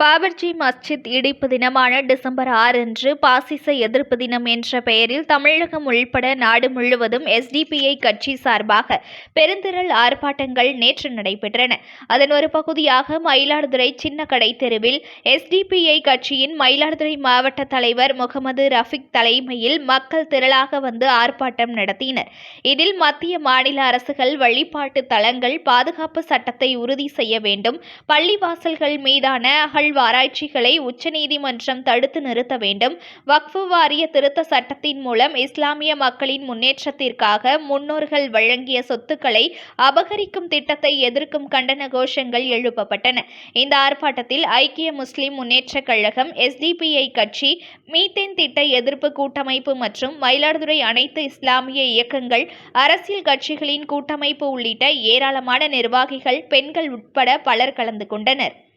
பாபர்ஜி மஸ்ஜித் இடிப்பு தினமான டிசம்பர் ஆறு அன்று பாசிச எதிர்ப்பு தினம் என்ற பெயரில் தமிழகம் உள்பட நாடு முழுவதும் எஸ்டிபிஐ கட்சி சார்பாக பெருந்திரள் ஆர்ப்பாட்டங்கள் நேற்று நடைபெற்றன. அதன் ஒரு பகுதியாக மயிலாடுதுறை சின்ன கடை தெருவில் எஸ்டிபிஐ கட்சியின் மயிலாடுதுறை மாவட்ட தலைவர் முகமது ரஃபிக் தலைமையில் மக்கள் திரளாக வந்து ஆர்ப்பாட்டம் நடத்தினர். இதில் மத்திய மாநில அரசுகள் வழிபாட்டு தலங்கள் பாதுகாப்பு சட்டத்தை உறுதி செய்ய வேண்டும் பள்ளிவாசல்கள் மீதான அகழ்வாராய்ச்சிகளை உச்சநீதிமன்றம் தடுத்து நிறுத்த வேண்டும். வக்ஃபு வாரிய திருத்த சட்டத்தின் மூலம் இஸ்லாமிய மக்களின் முன்னேற்றத்திற்காக முன்னோர்கள் வழங்கிய சொத்துக்களை அபகரிக்கும் திட்டத்தை எதிர்க்கும் கண்டன கோஷங்கள் எழுப்பப்பட்டன. இந்த ஆர்ப்பாட்டத்தில் ஐக்கிய முஸ்லிம் முன்னேற்றக் கழகம் எஸ்டிபிஐ கட்சி மீத்தேன் திட்ட எதிர்ப்பு கூட்டமைப்பு மற்றும் மயிலாடுதுறை அனைத்து இஸ்லாமிய இயக்கங்கள் அரசியல் கட்சிகளின் கூட்டமைப்பு உள்ளிட்ட ஏராளமான நிர்வாகிகள் பெண்கள் உட்பட பலர் கலந்து கொண்டனர்.